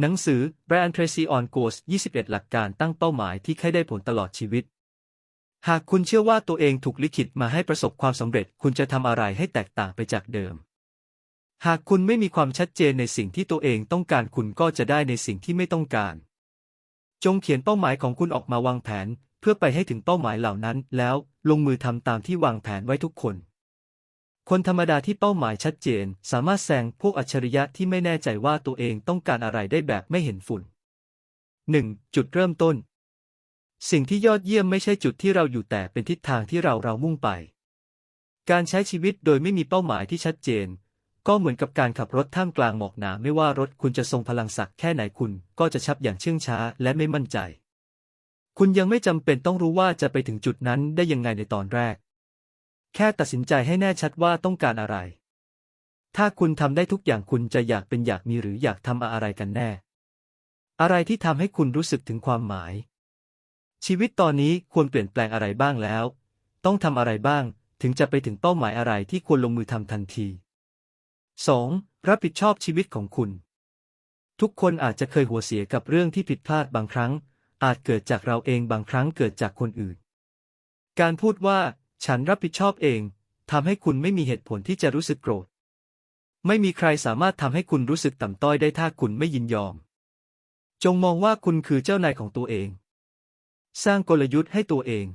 หนังสือ Brian Tracy on Goals 21 หลักการตั้งเป้าหมายที่ใครได้ผลตลอดชีวิต หากคุณเชื่อว่าตัวเองถูกลิขิตมาให้ประสบความสำเร็จ คุณจะทำอะไรให้แตกต่างไปจากเดิม หากคุณไม่มีความชัดเจนในสิ่งที่ตัวเองต้องการคุณก็จะได้ในสิ่งที่ไม่ต้องการ จงเขียนเป้าหมายของคุณออกมาวางแผน เพื่อไปให้ถึงเป้าหมายเหล่านั้น แล้วลงมือทำตามที่วางแผนไว้ทุกคน คนธรรมดาที่เป้าหมายชัดเจน สามารถแซงพวกอัจฉริยะที่ไม่แน่ใจว่าตัวเองต้องการอะไรได้แบบไม่เห็นฝุ่น 1. จุดเริ่มต้น สิ่งที่ยอดเยี่ยมไม่ใช่จุดที่เราอยู่แต่เป็นทิศทางที่เราเรามุ่งไป การใช้ชีวิตโดยไม่มีเป้าหมายที่ชัดเจน ก็เหมือนกับการขับรถท่ามกลางหมอกหนาไม่ว่ารถคุณจะทรงพลังสักแค่ไหนคุณ ก็จะชับอย่างเชื่องช้าและไม่มั่นใจ คุณยังไม่จำเป็นต้องรู้ว่าจะไปถึงจุดนั้นได้ยังไงในตอนแรก แค่ตัดสินใจให้แน่ชัดว่าต้องการอะไร ถ้าคุณทำได้ทุกอย่างคุณจะอยากเป็นอยากมีหรืออยากทำอะไรกันแน่ อะไรที่ทำให้คุณรู้สึกถึงความหมาย ชีวิตตอนนี้ควรเปลี่ยนแปลงอะไรบ้างแล้ว ต้องทำอะไรบ้าง ถึงจะไปถึงเป้าหมายอะไรที่ควรลงมือทำทันที 2. รับผิดชอบชีวิตของคุณ ทุกคนอาจจะเคยหัวเสียกับเรื่องที่ผิดพลาดบางครั้ง อาจเกิดจากเราเองบางครั้งเกิดจากคนอื่น การพูดว่า ฉันรับผิดชอบเอง ทำให้คุณไม่มีเหตุผลที่จะรู้สึกโกรธ ไม่มีใครสามารถทำให้คุณรู้สึกต่ำต้อยได้ถ้าคุณไม่ยินยอม จงมองว่าคุณคือเจ้านายของตัวเอง สร้างกลยุทธ์ให้ตัวเอง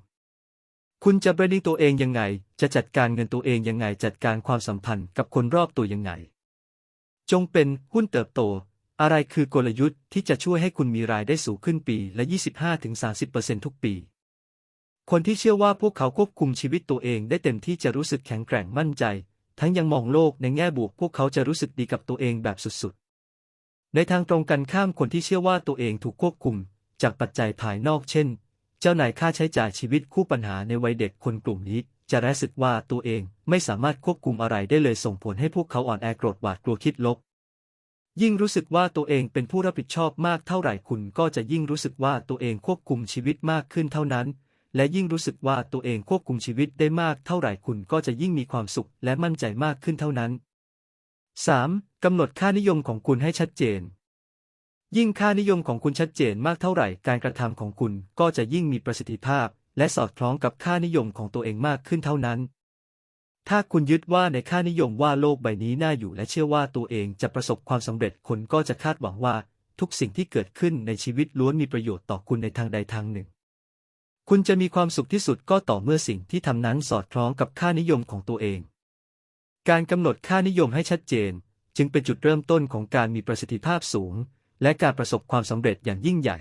คุณจะบริดิ้งตัวเองยังไง จะจัดการเงินตัวเองยังไง จัดการความสัมพันธ์กับคนรอบตัวยังไง จงเป็นหุ้นเติบโต อะไรคือกลยุทธ์ที่จะช่วยให้คุณมีรายได้สูงขึ้นปีละ 25-30%ทุกปี คนที่เชื่อว่าพวกเขาควบคุมชีวิตตัวเองได้เต็มที่จะรู้สึกแข็งแกร่งมั่นใจ ทั้งยังมองโลกในแง่บวกพวกเขาจะรู้สึกดีกับตัวเองแบบสุดๆ ในทางตรงกันข้ามคนที่เชื่อว่าตัวเองถูกควบคุม จากปัจจัยภายนอกเช่น เจ้านายค่าใช้จ่ายชีวิตคู่ปัญหาในวัยเด็กคนกลุ่มนี้ จะรู้สึกว่าตัวเองไม่สามารถควบคุมอะไรได้เลยส่งผลให้พวกเขาอ่อนแอโกรธหวาดกลัวคิดลบ ยิ่งรู้สึกว่าตัวเองเป็นผู้รับผิดชอบมากเท่าไหร่คุณก็จะยิ่งรู้สึกว่าตัวเองควบคุมชีวิตมากขึ้นเท่านั้น และยิ่งรู้สึกว่าตัวเองควบคุมชีวิตได้มากเท่าไหร่คุณก็จะยิ่งมีความสุขและมั่นใจมากขึ้นเท่านั้น 3. กำหนดค่านิยมของคุณให้ชัดเจน ยิ่งค่านิยมของคุณชัดเจนมากเท่าไหร่ การกระทำของคุณก็จะยิ่งมีประสิทธิภาพ และสอดคล้องกับค่านิยมของตัวเองมากขึ้นเท่านั้น ถ้าคุณยึดว่าในค่านิยมว่าโลกใบนี้น่าอยู่ และเชื่อว่าตัวเองจะประสบความสำเร็จคนก็จะคาดหวังว่า ทุกสิ่งที่เกิดขึ้นในชีวิตล้วนมีประโยชน์ต่อคุณในทางใดทางหนึ่ง คุณจะมีความสุขที่สุดก็ต่อเมื่อสิ่งที่ทำนั้นสอดคล้องกับค่านิยมของตัวเอง การกำหนดค่านิยมให้ชัดเจน จึงเป็นจุดเริ่มต้นของการมีประสิทธิภาพสูง และการประสบความสำเร็จอย่างยิ่งใหญ่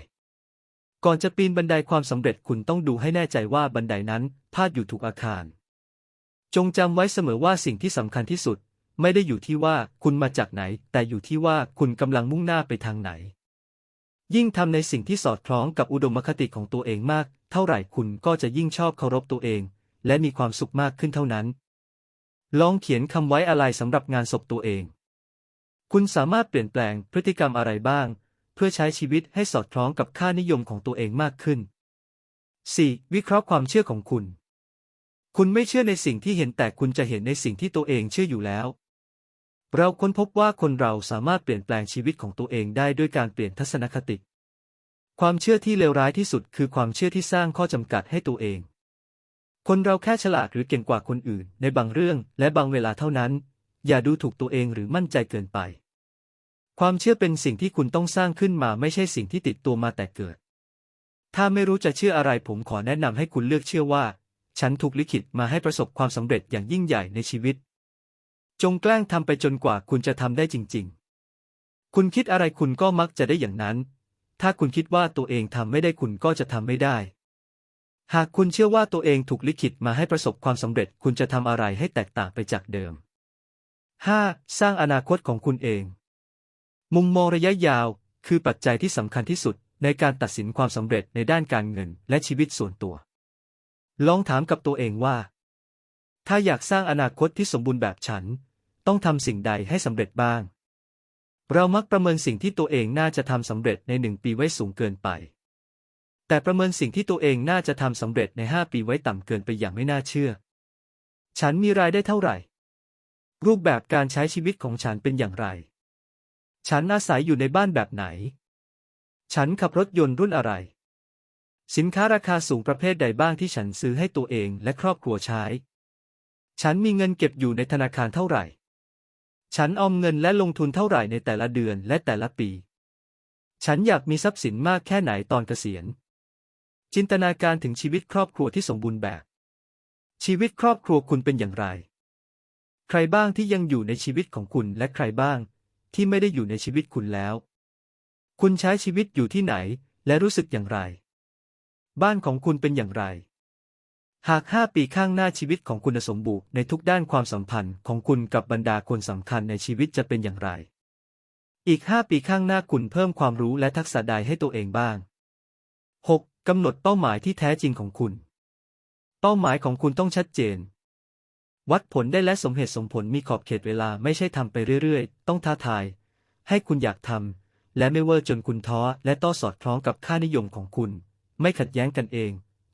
ก่อนจะปีนบันไดความสำเร็จคุณต้องดูให้แน่ใจว่าบันไดนั้นพาดอยู่ถูกอาคาร จงจำไว้เสมอว่าสิ่งที่สำคัญที่สุด ไม่ได้อยู่ที่ว่าคุณมาจากไหน แต่อยู่ที่ว่าคุณกำลังมุ่งหน้าไปทางไหน ยิ่งทำในสิ่งที่สอดคล้องกับอุดมคติของตัวเองมาก เท่าไหร่คุณก็จะยิ่งชอบเคารพตัวเอง และมีความสุขมากขึ้นเท่านั้น ลองเขียนคำไว้อะไรสำหรับงานศพตัวเอง คุณสามารถเปลี่ยนแปลงพฤติกรรมอะไรบ้าง เพื่อใช้ชีวิตให้สอดคล้องกับค่านิยมของตัวเองมากขึ้น 4. วิเคราะห์ความเชื่อของคุณ คุณไม่เชื่อในสิ่งที่เห็นแต่คุณจะเห็นในสิ่งที่ตัวเองเชื่ออยู่แล้ว เราค้นพบว่าคนเราสามารถเปลี่ยนแปลงชีวิตของตัวเองได้ด้วยการเปลี่ยนทัศนคติ ความเชื่อที่เลวร้ายที่สุดคือความเชื่อที่สร้างข้อจำกัดให้ตัวเอง คนเราแค่ฉลาดหรือเก่งกว่าคนอื่น ในบางเรื่องและบางเวลาเท่านั้น อย่าดูถูกตัวเองหรือมั่นใจเกินไป ความเชื่อเป็นสิ่งที่คุณต้องสร้างขึ้นมาไม่ใช่สิ่งที่ติดตัวมาแต่เกิด ถ้าไม่รู้จะเชื่ออะไรผมขอแนะนำให้คุณเลือกเชื่อว่า ฉันถูกลิขิตมาให้ประสบความสำเร็จอย่างยิ่งใหญ่ในชีวิต จงแกล้งทำไปจนกว่าคุณจะทำได้จริง ๆ คุณคิดอะไรคุณก็มักจะได้อย่างนั้น ถ้าคุณคิดว่าตัวเองทำไม่ได้คุณก็จะทำไม่ได้ หากคุณเชื่อว่าตัวเองถูกลิขิตมาให้ประสบความสำเร็จคุณจะทำอะไรให้แตกต่างไปจากเดิม 5. สร้างอนาคตของคุณเอง มุมมองระยะยาว คือปัจจัยที่สำคัญที่สุดในการตัดสินความสำเร็จในด้านการเงินและชีวิตส่วนตัว ลองถามกับตัวเองว่า ถ้าอยากสร้างอนาคตที่สมบูรณ์แบบฉัน ต้องทำสิ่งใดให้สำเร็จบ้าง เรามักประเมินสิ่งที่ตัวเองน่าจะทำสำเร็จในหนึ่งปีไว้สูงเกินไป แต่ประเมินสิ่งที่ตัวเองน่าจะทำสำเร็จในห้าปีไว้ต่ำเกินไปอย่างไม่น่าเชื่อ ฉันมีรายได้เท่าไหร่ รูปแบบการใช้ชีวิตของฉันเป็นอย่างไร ฉันอาศัยอยู่ในบ้านแบบไหน ฉันขับรถยนต์รุ่นอะไร สินค้าราคาสูงประเภทใดบ้างที่ฉันซื้อให้ตัวเองและครอบครัวใช้ ฉันมีเงินเก็บอยู่ในธนาคารเท่าไหร่ ฉันออมเงินและลงทุนเท่าไหร่ในแต่ละเดือนและแต่ละปี ฉันอยากมีทรัพย์สินมากแค่ไหนตอนเกษียณ จินตนาการถึงชีวิตครอบครัวที่สมบูรณ์แบบ ชีวิตครอบครัวคุณเป็นอย่างไร ใครบ้างที่ยังอยู่ในชีวิตของคุณและใครบ้าง ที่ไม่ได้อยู่ในชีวิตคุณแล้ว คุณใช้ชีวิตอยู่ที่ไหนและรู้สึกอย่างไร บ้านของคุณเป็นอย่างไร หากห้าปีข้างหน้าชีวิตของคุณสมบูรณ์ในทุกด้านความสัมพันธ์ของคุณกับบรรดาคนสำคัญในชีวิตจะเป็นอย่างไร อีกห้าปีข้างหน้าคุณเพิ่มความรู้และทักษะใดให้ตัวเองบ้าง 6. กำหนดเป้าหมายที่แท้จริงของคุณ เป้าหมายของคุณต้องชัดเจน วัดผลได้และสมเหตุสมผลมีขอบเขตเวลาไม่ใช่ทำไปเรื่อยๆ ต้องท้าทาย ให้คุณอยากทำและไม่เวอร์จนคุณท้อและต้องสอดคล้องกับค่านิยมของคุณ ไม่ขัดแย้งกันเอง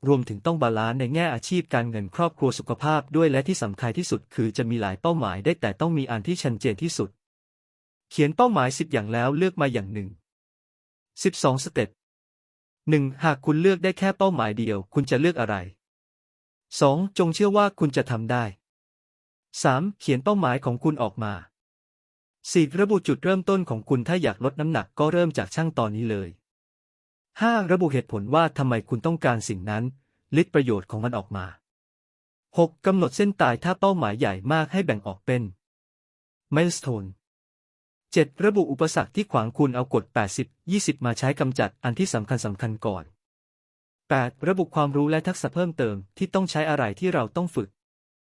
รวมถึงต้องบาลานซ์ในแง่อาชีพการเงินครอบครัวสุขภาพด้วยและที่สำคัญที่สุดคือจะมีหลายเป้าหมายได้แต่ต้องมีอันที่ชัดเจนที่สุด เขียนเป้าหมายสิบอย่างแล้วเลือกมาอย่างหนึ่งสิบสองสเต็ปหนึ่งหากคุณเลือกได้แค่เป้าหมายเดียว คุณจะเลือกอะไรสองจงเชื่อว่าคุณจะทำได้สามเขียนเป้าหมายของคุณออกมาสี่ระบุจุดเริ่มต้นของคุณถ้าอยากลดน้ำหนักก็เริ่มจากช่างตอนนี้เลย ห้าระบุเหตุผลว่าทำไมคุณต้องการสิ่งนั้น ลิดประโยชน์ของมันออกมาหกกำหนดเส้นตายถ้าเป้าหมายใหญ่มากให้แบ่งออกเป็น milestone 7. ระบุอุปสรรคที่ขวางคุณเอากฎ 80 20 มาใช้กำจัดอันที่สำคัญสำคัญก่อน 8. ระบุความรู้และทักษะเพิ่มเติมที่ต้องใช้อะไรที่เราต้องฝึก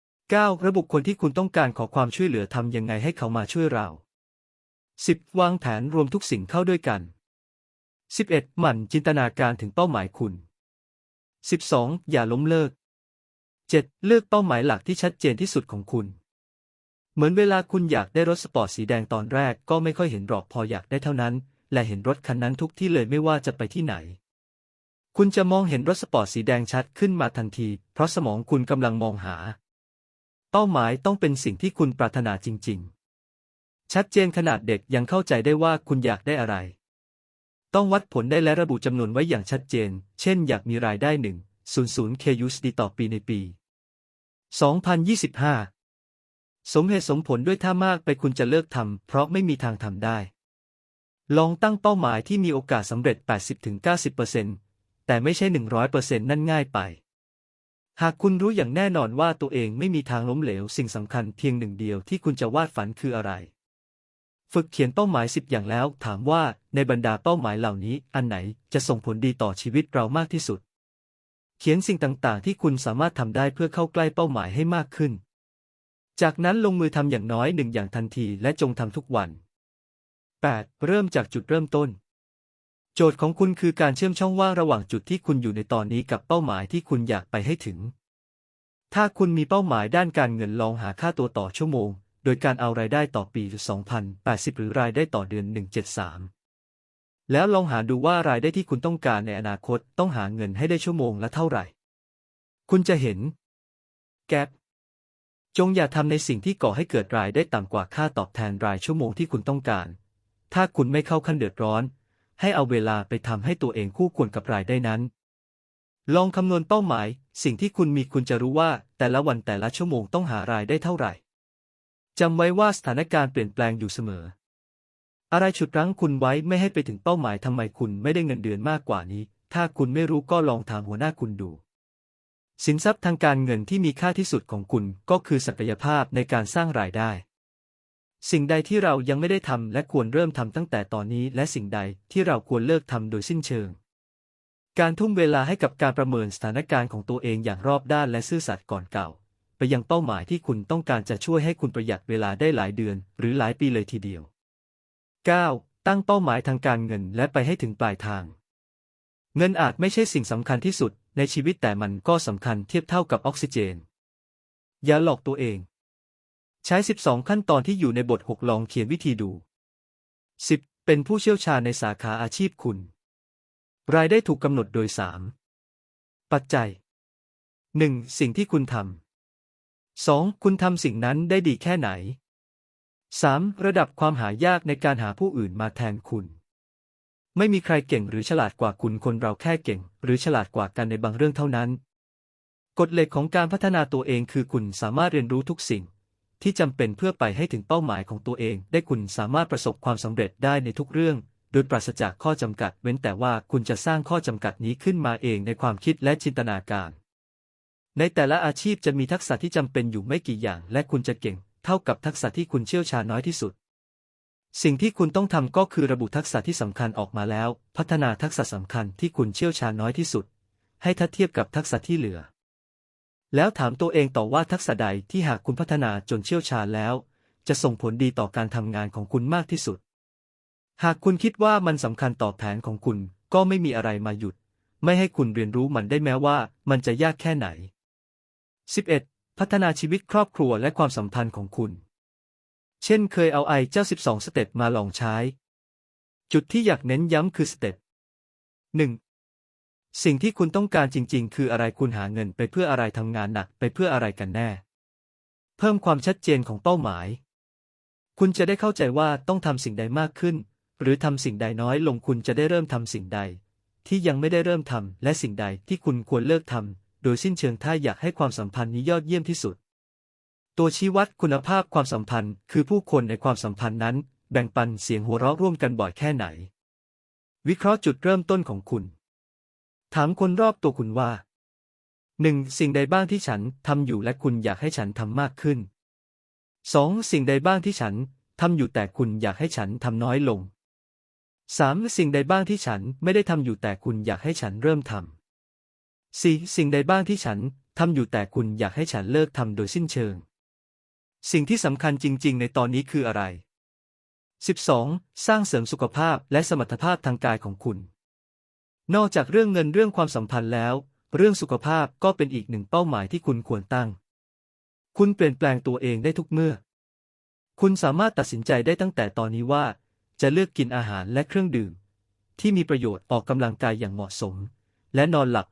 9. ระบุคนที่คุณต้องการขอความช่วยเหลือทำยังไงให้เขามาช่วยเรา 10. วางแผนรวมทุกสิ่งเข้าด้วยกัน 11. หมั่นจินตนาการถึงเป้าหมายคุณ 12. อย่าล้มเลิก 7. เลือกเป้าหมายหลักที่ชัดเจนที่สุดของคุณ เหมือนเวลาคุณอยากได้รถสปอร์ตสีแดงตอนแรกก็ไม่ค่อยเห็นหรอกพออยากได้เท่านั้น และเห็นรถคันนั้นทุกที่เลยไม่ว่าจะไปที่ไหน คุณจะมองเห็นรถสปอร์ตสีแดงชัดขึ้นมาทันที เพราะสมองคุณกำลังมองหา เป้าหมายต้องเป็นสิ่งที่คุณปรารถนาจริง ๆ ชัดเจนขนาดเด็กยังเข้าใจได้ว่าคุณอยากได้อะไร ต้องวัดผลได้และระบุจำนวนไว้อย่างชัดเจน เช่นอยากมีรายได้หนึ่ง00 KUSD ต่อปีในปี 2025 สมเหตุสมผลด้วยถ้ามากไปคุณจะเลิกทำเพราะไม่มีทางทำได้ ลองตั้งเป้าหมายที่มีโอกาสสำเร็จ 80-90%แต่ไม่ใช่ 100%นั่นง่ายไป หากคุณรู้อย่างแน่นอนว่าตัวเองไม่มีทางล้มเหลว สิ่งสำคัญเพียงหนึ่งเดียวที่คุณจะวาดฝันคืออะไร ฝึกเขียนเป้าหมายสิบอย่างแล้ว ถามว่าในบรรดาเป้าหมายเหล่านี้ อันไหนจะส่งผลดีต่อชีวิตเรามากที่สุด เขียนสิ่งต่างๆ ที่คุณสามารถทำได้เพื่อเข้าใกล้เป้าหมายให้มากขึ้น จากนั้นลงมือทำอย่างน้อยหนึ่งอย่างทันทีและจงทำทุกวัน 8. เริ่มจากจุดเริ่มต้น โจทย์ของคุณคือการเชื่อมช่องว่างระหว่างจุดที่คุณอยู่ในตอนนี้กับเป้าหมายที่คุณอยากไปให้ถึง ถ้าคุณมีเป้าหมายด้านการเงินลองหาค่าตัวต่อชั่วโมง ดยการเอารายได้ต่อปี 2080 หรือรายได้ต่อเดือน 173 แล้วลองหาดูว่ารายได้ที่คุณต้องการในอนาคตต้องหาเงินให้ได้ชั่วโมงละเท่าไหร่ คุณจะเห็น แกปจงอย่าทำในสิ่งที่ก่อให้เกิดรายได้ต่ำกว่าค่าตอบแทนรายชั่วโมงที่คุณต้องการ ถ้าคุณไม่เข้าขั้นเดือดร้อน ให้เอาเวลาไปทำให้ตัวเองคู่ควรกับรายได้นั้น ลองคำนวณเป้าหมาย สิ่งที่คุณมีคุณจะรู้ว่า แต่ละวันแต่ละชั่วโมงต้องหารายได้เท่าไหร่ จำไว้ว่าสถานการณ์เปลี่ยนแปลงอยู่เสมอ อะไรฉุดรั้งคุณไว้ไม่ให้ไปถึงเป้าหมายทำไมคุณไม่ได้เงินเดือนมากกว่านี้ ถ้าคุณไม่รู้ก็ลองถามหัวหน้าคุณดู สินทรัพย์ทางการเงินที่มีค่าที่สุดของคุณก็คือศักยภาพในการสร้างรายได้ สิ่งใดที่เรายังไม่ได้ทำและควรเริ่มทำตั้งแต่ตอนนี้ และสิ่งใดที่เราควรเลิกทำโดยสิ้นเชิง การทุ่มเวลาให้กับการประเมินสถานการณ์ของตัวเองอย่างรอบด้านและซื่อสัตย์ก่อนเก่า ไปยังเป้าหมายที่คุณต้องการจะช่วยให้คุณประหยัดเวลาได้หลายเดือน หรือหลายปีเลยทีเดียว 9. ตั้งเป้าหมายทางการเงินและไปให้ถึงปลายทาง เงินอาจไม่ใช่สิ่งสำคัญที่สุดในชีวิตแต่มันก็สำคัญเทียบเท่ากับออกซิเจน อย่าหลอกตัวเอง ใช้ 12 ขั้นตอนที่อยู่ในบท 6 ลองเขียนวิธีดู 10. เป็นผู้เชี่ยวชาญในสาขาอาชีพคุณ รายได้ถูกกำหนดโดย 3. ปัจจัย 1. สิ่งที่คุณทำ 2. คุณทำสิ่งนั้นได้ดีแค่ไหน 3. ระดับความหายากในการหาผู้อื่นมาแทนคุณ ไม่มีใครเก่งหรือฉลาดกว่าคุณคนเราแค่เก่ง หรือฉลาดกว่ากันในบางเรื่องเท่านั้น กฎเหล็กของการพัฒนาตัวเองคือคุณสามารถเรียนรู้ทุกสิ่ง ที่จำเป็นเพื่อไปให้ถึงเป้าหมายของตัวเอง ได้คุณสามารถประสบความสำเร็จได้ในทุกเรื่อง โดยปราศจากข้อจำกัด เว้นแต่ว่าคุณจะสร้างข้อจำกัดนี้ขึ้นมาเองในความคิดและจินตนาการ ในแต่ละอาชีพจะมีทักษะที่จำเป็นอยู่ไม่กี่อย่าง และคุณจะเก่ง เท่ากับทักษะที่คุณเชี่ยวชาญน้อยที่สุด สิ่งที่คุณต้องทำก็คือระบุทักษะที่สำคัญออกมาแล้ว พัฒนาทักษะสำคัญที่คุณเชี่ยวชาญน้อยที่สุด ให้ทัดเทียบกับทักษะที่เหลือ แล้วถามตัวเองต่อว่าทักษะใดที่หากคุณพัฒนาจนเชี่ยวชาญแล้ว จะส่งผลดีต่อการทำงานของคุณมากที่สุด หากคุณคิดว่ามันสำคัญต่อแผนของคุณก็ไม่มีอะไรมาหยุด ไม่ให้คุณเรียนรู้มันได้แม้ว่า มันจะยากแค่ไหน 11. พัฒนาชีวิตครอบครัวและความสัมพันธ์ของคุณ เช่นเคยเอาไอเจ้า 12 สเต็ปมาลองใช้ จุดที่อยากเน้นย้ำคือสเต็ป 1. สิ่งที่คุณต้องการจริง ๆ คืออะไรคุณหาเงินไปเพื่ออะไรทำงานหนักไปเพื่ออะไรกันแน่ เพิ่มความชัดเจนของเป้าหมาย คุณจะได้เข้าใจว่าต้องทำสิ่งใดมากขึ้น หรือทำสิ่งใดน้อยลงคุณจะได้เริ่มทำสิ่งใด ที่ยังไม่ได้เริ่มทำและสิ่งใดที่คุณควรเลิกทำ โดยสิ้นเชิงถ้าอยากให้ความสัมพันธ์นี้ยอดเยี่ยมที่สุด ตัวชี้วัดคุณภาพความสัมพันธ์ คือผู้คนในความสัมพันธ์นั้น แบ่งปันเสียงหัวเราะร่วมกันบ่อยแค่ไหน วิเคราะห์จุดเริ่มต้นของคุณ ถามคนรอบตัวคุณว่าหนึ่งสิ่งใดบ้างที่ฉันทำอยู่และคุณอยากให้ฉันทำมากขึ้นสองสิ่งใดบ้างที่ฉันทำอยู่แต่คุณอยากให้ฉันทำน้อยลงสามสิ่งใดบ้างที่ฉันไม่ได้ทำอยู่แต่คุณอยากให้ฉันเริ่มทำ สสิ่งใดบ้างที่ฉันทำอยู่แต่คุณอยากให้ฉันเลิกทำโดยสิ้นเชิง สิ่งที่สำคัญจริง ๆ ในตอนนี้คืออะไร 12. สร้างเสริมสุขภาพและสมรรถภาพทางกายของคุณ นอกจากเรื่องเงินเรื่องความสัมพันธ์แล้ว เรื่องสุขภาพก็เป็นอีกหนึ่งเป้าหมายที่คุณควรตั้ง คุณเปลี่ยนแปลงตัวเองได้ทุกเมื่อ คุณสามารถตัดสินใจได้ตั้งแต่ตอนนี้ว่า จะเลือกกินอาหารและเครื่องดื่ม ที่มีประโยชน์ออกกำลังกายอย่างเหมาะสม และนอนหลับ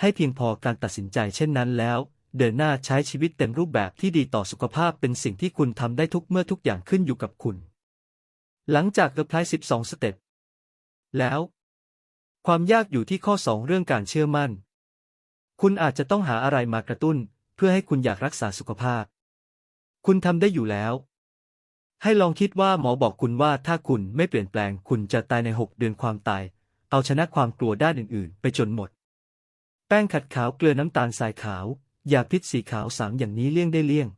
ให้เพียงพอการตัดสินใจเช่นนั้นแล้ว เดินหน้าใช้ชีวิตเต็มรูปแบบที่ดีต่อสุขภาพเป็นสิ่งที่คุณทำได้ทุกเมื่อทุกอย่างขึ้นอยู่กับคุณ หลังจากเกือบพลาย12 สเต็ปแล้ว ความยากอยู่ที่ข้อ 2 เรื่องการเชื่อมั่น คุณอาจจะต้องหาอะไรมากระตุ้น เพื่อให้คุณอยากรักษาสุขภาพ คุณทำได้อยู่แล้วให้ลองคิดว่าหมอบอกคุณว่าถ้าคุณไม่เปลี่ยนแปลงคุณจะตายใน 6 เดือนความตาย เอาชนะความกลัวด้านอื่น ๆ ไปจนหมด แป้งขัดขาวเกลือน้ำตาลทรายขาว ยาพิษสีขาวสามอย่างนี้เลี่ยงได้เลี่ยง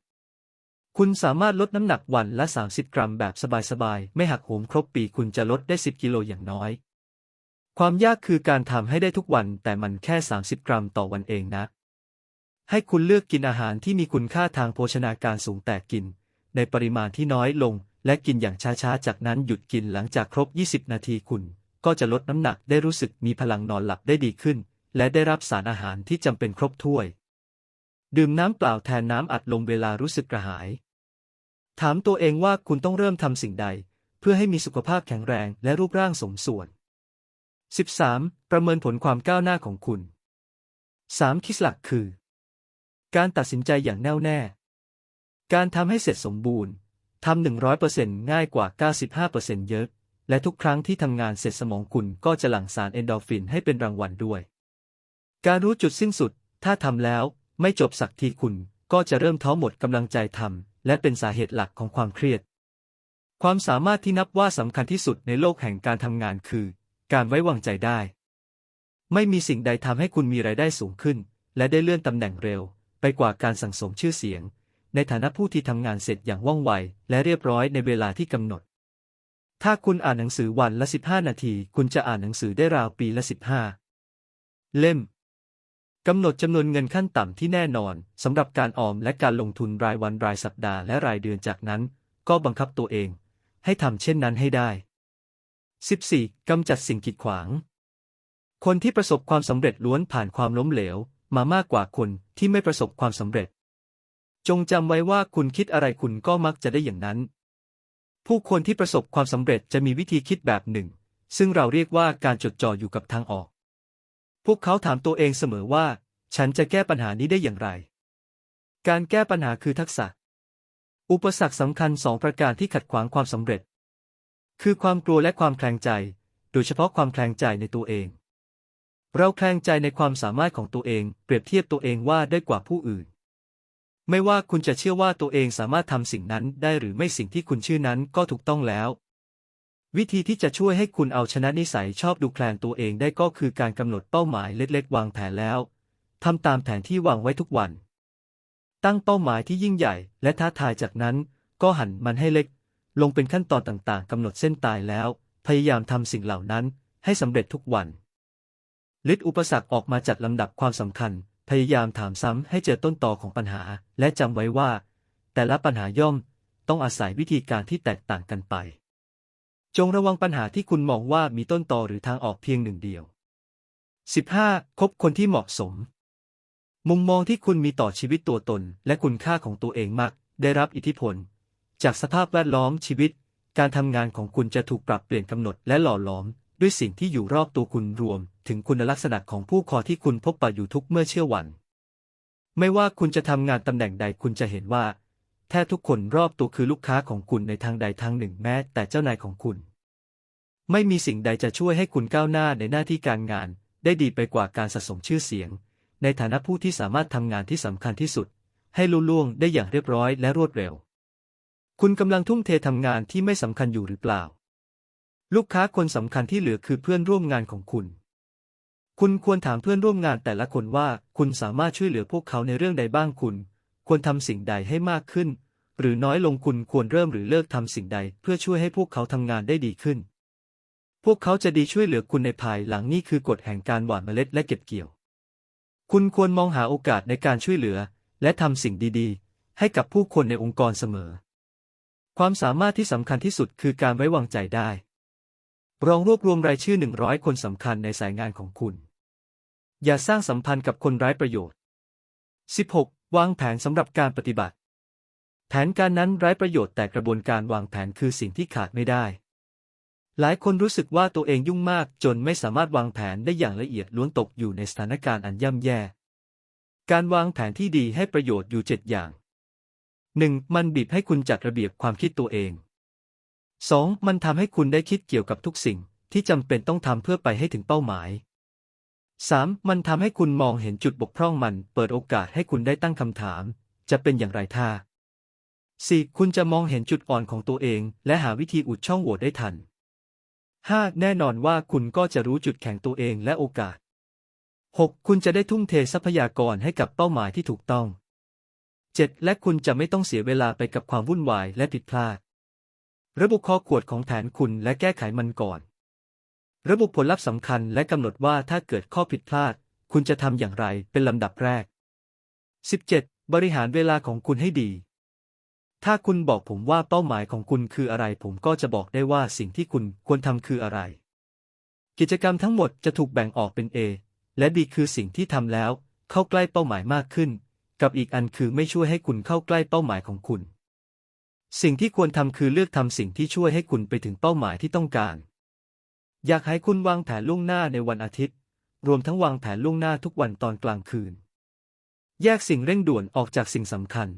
คุณสามารถลดน้ำหนักวันละ 30 กรัมแบบสบายๆ ไม่หักโหมครบปีคุณจะลดได้ 10 กิโลอย่างน้อย ความยากคือการทำให้ได้ทุกวันแต่มันแค่ 30 กรัมต่อวันเองนะ ให้คุณเลือกกินอาหารที่มีคุณค่าทางโภชนาการสูงแต่กิน ในปริมาณที่น้อยลง และกินอย่างช้าๆ จากนั้นหยุดกินหลังจากครบ 20 นาทีคุณ ก็จะลดน้ำหนักได้รู้สึกมีพลังนอนหลับได้ดีขึ้น และได้รับสารอาหารที่จำเป็นครบถ้วย ดื่มน้ำเปล่าแทนน้ำอัดลมเวลารู้สึกกระหาย ถามตัวเองว่าคุณต้องเริ่มทำสิ่งใด เพื่อให้มีสุขภาพแข็งแรงและรูปร่างสมส่วน 13. ประเมินผลความก้าวหน้าของคุณ 3. คิดหลักคือ การตัดสินใจอย่างแน่วแน่ การทำให้เสร็จสมบูรณ์ทำหนึ่งร้อยเปอร์เซ็นต์ง่ายกว่า 95%เยอะ และทุกครั้งที่ทำงานเสร็จสมองคุณก็จะหลั่งสารเอนโดฟินให้เป็นรางวัลด้วย การรู้จุดสิ้นสุด ถ้าทำแล้วไม่จบสักทีคุณก็จะเริ่มท้อหมดกำลังใจทำและเป็นสาเหตุหลักของความเครียด ความสามารถที่นับว่าสำคัญที่สุดในโลกแห่งการทำงานคือ การไว้วางใจได้ ไม่มีสิ่งใดทำให้คุณมีรายได้สูงขึ้น และได้เลื่อนตำแหน่งเร็ว ไปกว่าการสั่งสมชื่อเสียง ในฐานะผู้ที่ทำงานเสร็จอย่างว่องไว และเรียบร้อยในเวลาที่กำหนด ถ้าคุณอ่านหนังสือวันละ 15 นาที คุณจะอ่านหนังสือได้ราวปีละ 15 เล่ม กำหนดจำนวนเงินขั้นต่ำที่แน่นอนสำหรับการออมและการลงทุนรายวันรายสัปดาห์และรายเดือนจากนั้น ก็บังคับตัวเอง ให้ทำเช่นนั้นให้ได้ 14. กำจัดสิ่งกีดขวาง คนที่ประสบความสำเร็จล้วนผ่านความล้มเหลว มามากกว่าคนที่ไม่ประสบความสำเร็จ จงจำไว้ว่าคุณคิดอะไรคุณก็มักจะได้อย่างนั้น ผู้คนที่ประสบความสำเร็จจะมีวิธีคิดแบบหนึ่ง ซึ่งเราเรียกว่าการจดจ่ออยู่กับทางออก พวกเขาถามตัวเองเสมอว่า ฉันจะแก้ปัญหานี้ได้อย่างไร การแก้ปัญหาคือทักษะ อุปสรรคสำคัญสองประการที่ขัดขวางความสำเร็จ คือความกลัวและความแคลงใจ โดยเฉพาะความแคลงใจในตัวเอง เราแคลงใจในความสามารถของตัวเอง เปรียบเทียบตัวเองว่าได้กว่าผู้อื่น ไม่ว่าคุณจะเชื่อว่าตัวเองสามารถทำสิ่งนั้นได้หรือไม่สิ่งที่คุณเชื่อนั้นก็ถูกต้องแล้ว วิธีที่จะช่วยให้คุณเอาชนะนิสัยชอบดูแคลนตัวเองได้ก็คือการกำหนดเป้าหมายเล็กๆ วางแผนแล้วทำตามแผนที่วางไว้ทุกวัน ตั้งเป้าหมายที่ยิ่งใหญ่ และท้าทายจากนั้น ก็หันมันให้เล็ก ลงเป็นขั้นตอนต่างๆกำหนดเส้นตายแล้ว พยายามทำสิ่งเหล่านั้นให้สำเร็จทุกวันลิดอุปสรรคออกมาจัดลำดับความสำคัญ พยายามถามซ้ำให้เจอต้นตอของปัญหา และจำไว้ว่า แต่ละปัญหาย่อมต้องอาศัยวิธีการที่แตกต่างกันไป จงระวังปัญหาที่คุณมองว่ามีต้นตอหรือทางออกเพียงหนึ่งเดียว 15. คบคนที่เหมาะสม มุมมองที่คุณมีต่อชีวิตตัวตน และคุณค่าของตัวเองมัก ได้รับอิทธิพล จากสภาพแวดล้อมชีวิต การทำงานของคุณจะถูกปรับเปลี่ยนกำหนดและหล่อหลอม ด้วยสิ่งที่อยู่รอบตัวคุณรวม ถึงคุณลักษณะของผู้คอที่คุณพบปะอยู่ทุกเมื่อเชื่อวัน ไม่ว่าคุณจะทำงานตำแหน่งใดคุณจะเห็นว่า แท้ทุกคนรอบตัวคือลูกค้าของคุณในทางใดทางหนึ่งแม้ แต่เจ้านายของคุณ ไม่มีสิ่งใดจะช่วยให้คุณก้าวหน้าในหน้าที่การงาน ได้ดีไปกว่าการสะสมชื่อเสียง ในฐานะผู้ที่สามารถทำงานที่สำคัญที่สุด ให้ลุล่วงได้อย่างเรียบร้อยและรวดเร็ว คุณกำลังทุ่มเททำงานที่ไม่สำคัญอยู่หรือเปล่า ลูกค้าคนสำคัญที่เหลือคือเพื่อนร่วมงานของคุณคุณควรถามเพื่อนร่วมงานแต่ละคนว่าคุณสามารถช่วยเหลือพวกเขาในเรื่องใดบ้างคุณ ควรทำสิ่งใดให้มากขึ้น หรือน้อยลงคุณควรเริ่มหรือเลิกทำสิ่งใดเพื่อช่วยให้พวกเขาทำงานได้ดีขึ้น พวกเขาจะดีช่วยเหลือคุณในภายหลังนี่คือกฎแห่งการหว่านเมล็ดและเก็บเกี่ยว คุณควรมองหาโอกาสในการช่วยเหลือ และทำสิ่งดีๆ ให้กับผู้คนในองค์กรเสมอ ความสามารถที่สำคัญที่สุดคือการไว้วางใจได้รองรวบรวมรายชื่อหนึ่งร้อยคนสำคัญในสายงานของคุณ อย่าสร้างสัมพันธ์กับคนไร้ประโยชน์ 16. วางแผนสำหรับการปฏิบัติ แผนการนั้นไร้ประโยชน์แต่กระบวนการวางแผนคือสิ่งที่ขาดไม่ได้ หลายคนรู้สึกว่าตัวเองยุ่งมากจนไม่สามารถวางแผนได้อย่างละเอียดล้วนตกอยู่ในสถานการณ์อันย่ำแย่ การวางแผนที่ดีให้ประโยชน์อยู่เจ็ดอย่าง 1. มันบีบให้คุณจัดระเบียบความคิดตัวเอง 2. มันทำให้คุณได้คิดเกี่ยวกับทุกสิ่งที่จำเป็นต้องทำเพื่อไปให้ถึงเป้าหมาย 3. มันทำให้คุณมองเห็นจุดบกพร่องมัน เปิดโอกาสให้คุณได้ตั้งคำถาม จะเป็นอย่างไรถ้า 4. คุณจะมองเห็นจุดอ่อนของตัวเอง และหาวิธีอุดช่องโหว่ได้ทัน 5. แน่นอนว่าคุณก็จะรู้จุดแข็งตัวเองและโอกาส 6. คุณจะได้ทุ่มเททรัพยากรให้กับเป้าหมายที่ถูกต้อง 7. และคุณจะไม่ต้องเสียเวลาไปกับความวุ่นวายและผิดพลาด ระบุข้อขวดของแผนคุณและแก้ไขมันก่อน ระบุผลลัพธ์สำคัญและกำหนดว่าถ้าเกิดข้อผิดพลาด คุณจะทำอย่างไรเป็นลำดับแรก 17. บริหารเวลาของคุณให้ดี ถ้าคุณบอกผมว่าเป้าหมายของคุณคืออะไร ผมก็จะบอกได้ว่าสิ่งที่คุณควรทำคืออะไร กิจกรรมทั้งหมดจะถูกแบ่งออกเป็น A และ B คือสิ่งที่ทำแล้ว เข้าใกล้เป้าหมายมากขึ้น กับอีกอันคือไม่ช่วยให้คุณเข้าใกล้เป้าหมายของคุณ สิ่งที่ควรทำคือเลือกทำสิ่งที่ช่วยให้คุณไปถึงเป้าหมายที่ต้องการ อยากให้คุณวางแผนล่วงหน้าในวันอาทิตย์ รวมทั้งวางแผนล่วงหน้าทุกวันตอนกลางคืน แยกสิ่งเร่งด่วนออกจากสิ่งสำคัญ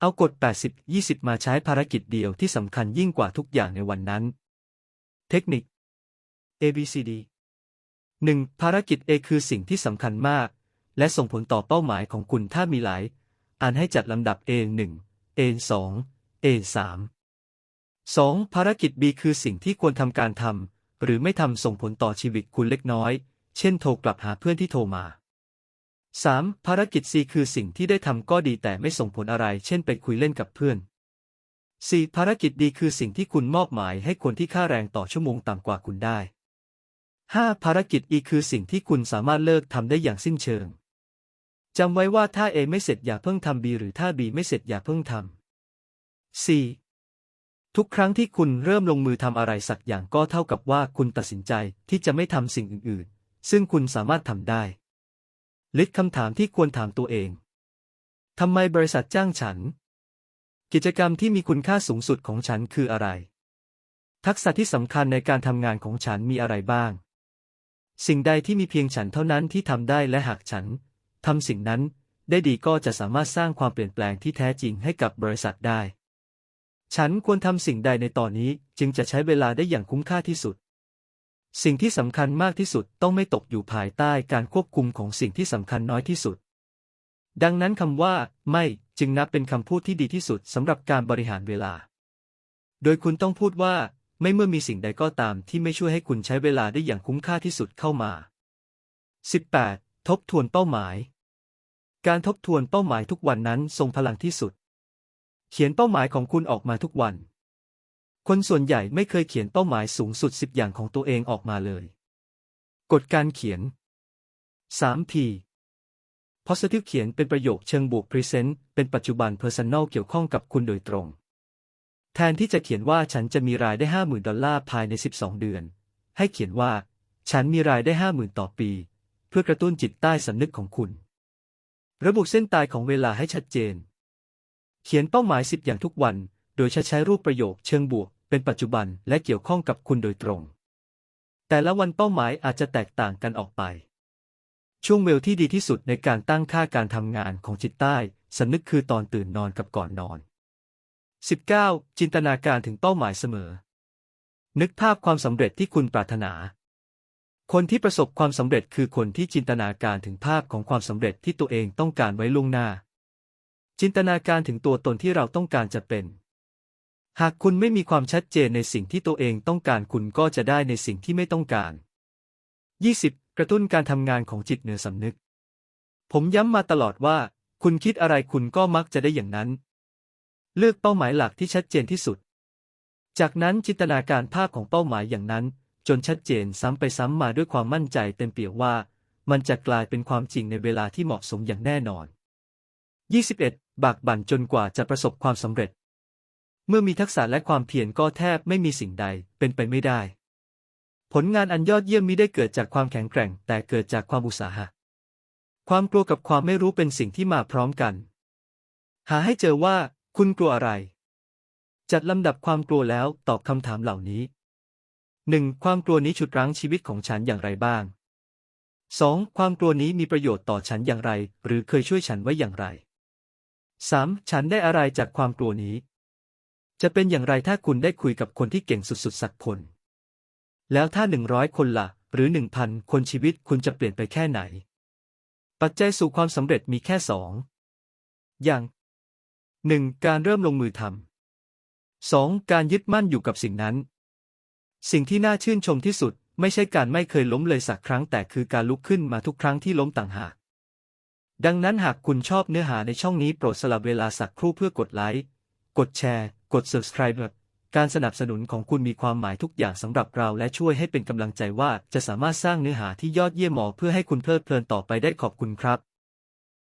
เอากฎ 80-20 มาใช้ภารกิจเดียวที่สำคัญยิ่งกว่าทุกอย่างในวันนั้น เทคนิค ABCD 1. ภารกิจ A คือสิ่งที่สำคัญมาก และส่งผลต่อเป้าหมายของคุณถ้ามีหลาย อ่านให้จัดลำดับ A1 A2 A3 2. ภารกิจ B คือสิ่งที่ควรทำการทำ หรือไม่ทำส่งผลต่อชีวิตคุณเล็กน้อย เช่นโทรกลับหาเพื่อนที่โทรมา 3. ภารกิจ C คือสิ่งที่ได้ทำก็ดีแต่ไม่ส่งผลอะไร เช่นไปคุยเล่นกับเพื่อน 4. ภารกิจดีคือสิ่งที่คุณมอบหมายให้คนที่ค่าแรงต่อชั่วโมงต่ำกว่าคุณได้ 5. ภารกิจ E คือสิ่งที่คุณสามารถเลิกทำได้อย่างสิ้นเชิงจำไว้ว่าถ้า A ไม่เสร็จอย่าเพิ่งทำ B หรือถ้า B ไม่เสร็จอย่าเพิ่งทำ 4. ทุกครั้งที่คุณเริ่มลงมือทำอะไรสักอย่างก็เท่ากับว่าคุณตัดสินใจที่จะไม่ทำสิ่งอื่นๆ ซึ่งคุณสามารถทำได้ลิสต์คำถามที่ควรถามตัวเอง ทำไมบริษัทจ้างฉัน กิจกรรมที่มีคุณค่าสูงสุดของฉันคืออะไร ทักษะที่สำคัญในการทำงานของฉันมีอะไรบ้าง สิ่งใดที่มีเพียงฉันเท่านั้นที่ทำได้และหากฉันทำสิ่งนั้นได้ดีก็จะสามารถสร้างความเปลี่ยนแปลงที่แท้จริงให้กับบริษัทได้ ฉันควรทำสิ่งใดในตอนนี้จึงจะใช้เวลาได้อย่างคุ้มค่าที่สุด สิ่งที่สำคัญมากที่สุดต้องไม่ตกอยู่ภายใต้การควบคุมของสิ่งที่สำคัญน้อยที่สุด ดังนั้นคำว่า ไม่จึงนับเป็นคำพูดที่ดีที่สุดสำหรับการบริหารเวลา โดยคุณต้องพูดว่า ไม่เมื่อมีสิ่งใดก็ตามที่ไม่ช่วยให้คุณใช้เวลาได้อย่างคุ้มค่าที่สุดเข้ามา 18. ทบทวนเป้าหมาย การทบทวนเป้าหมายทุกวันนั้นทรงพลังที่สุด เขียนเป้าหมายของคุณออกมาทุกวัน คนส่วนใหญ่ไม่เคยเขียนเป้าหมายสูงสุด 10 อย่างของตัวเองออกมาเลย กฎการเขียน 3P positive เขียนเป็นประโยคเชิงบวก present เป็นปัจจุบัน personal เกี่ยวข้องกับคุณโดยตรง แทนที่จะเขียนว่าฉันจะมีรายได้ 50,000 ดอลลาร์ภายใน 12 เดือน ให้เขียนว่า ฉันมีรายได้ 50,000 ต่อปี เพื่อกระตุ้นจิตใต้สำนึกของคุณ ระบุเส้นตายของเวลาให้ชัดเจน เขียนเป้าหมาย 10 อย่างทุกวัน โดยใช้ใช้รูปประโยคเชิงบวก เป็นปัจจุบันและเกี่ยวข้องกับคุณโดยตรง แต่ละวันเป้าหมายอาจจะแตกต่างกันออกไป ช่วงเวลที่ดีที่สุดในการตั้งค่าการทำงานของจิตใต้สำนึกคือตอนตื่นนอนกับก่อนนอน 19. จินตนาการถึงเป้าหมายเสมอ นึกภาพความสำเร็จที่คุณปรารถนา คนที่ประสบความสำเร็จคือคนที่จินตนาการถึงภาพของความสำเร็จที่ตัวเองต้องการไว้ล่วงหน้า จินตนาการถึงตัวตนที่เราต้องการจะเป็น หากคุณไม่มีความชัดเจนในสิ่งที่ตัวเองต้องการคุณก็จะได้ในสิ่งที่ไม่ต้องการ 20. กระตุ้นการทำงานของจิตเหนือสำนึก ผมย้ำมาตลอดว่า คุณคิดอะไรคุณก็มักจะได้อย่างนั้น เลือกเป้าหมายหลักที่ชัดเจนที่สุด จากนั้นจินตนาการภาพของเป้าหมายอย่างนั้น จนชัดเจนซ้ำไปซ้ำมาด้วยความมั่นใจเต็มเปี่ยมว่า มันจะกลายเป็นความจริงในเวลาที่เหมาะสมอย่างแน่นอน 21. บากบั่นจนกว่าจะประสบความสำเร็จ เมื่อมีทักษะและความเพียรก็แทบไม่มีสิ่งใดเป็นไปไม่ได้ ผลงานอันยอดเยี่ยมมิได้เกิดจากความแข็งแกร่ง แต่เกิดจากความอุตสาหะ ความกลัวกับความไม่รู้เป็นสิ่งที่มาพร้อมกัน หาให้เจอว่าคุณกลัวอะไร จัดลำดับความกลัวแล้วตอบคำถามเหล่านี้ 1. ความกลัวนี้ฉุดรั้งชีวิตของฉันอย่างไรบ้าง 2. ความกลัวนี้มีประโยชน์ต่อฉันอย่างไร หรือเคยช่วยฉันไว้อย่างไร 3. ฉันได้อะไรจากความกลัวนี้ จะเป็นอย่างไรถ้าคุณได้คุยกับคนที่เก่งสุดๆ สักคน แล้วถ้าหนึ่งร้อยคนละ่ะ หรือหนึ่งพันคนชีวิตคุณจะเปลี่ยนไปแค่ไหน ปัจจัยสู่ความสำเร็จมีแค่สองอย่างหนึ่งการเริ่มลงมือทำสองการยึดมั่นอยู่กับสิ่งนั้น สิ่งที่น่าชื่นชมที่สุด ไม่ใช่การไม่เคยล้มเลยสักครั้งแต่คือการลุกขึ้นมาทุกครั้งที่ล้มต่างหาก ดังนั้นหากคุณชอบเนื้อหาในช่องนี้โปรดสลับเวลาสักครู่เพื่อกดไลค์ กดแชร์ กด subscribe การสนับสนุนของคุณมีความหมายทุกอย่างสำหรับเราและช่วยให้เป็นกำลังใจว่าจะสามารถสร้างเนื้อหาที่ยอดเยี่ยมหมอเพื่อให้คุณเพลิดเพลินต่อไปได้ขอบคุณครับ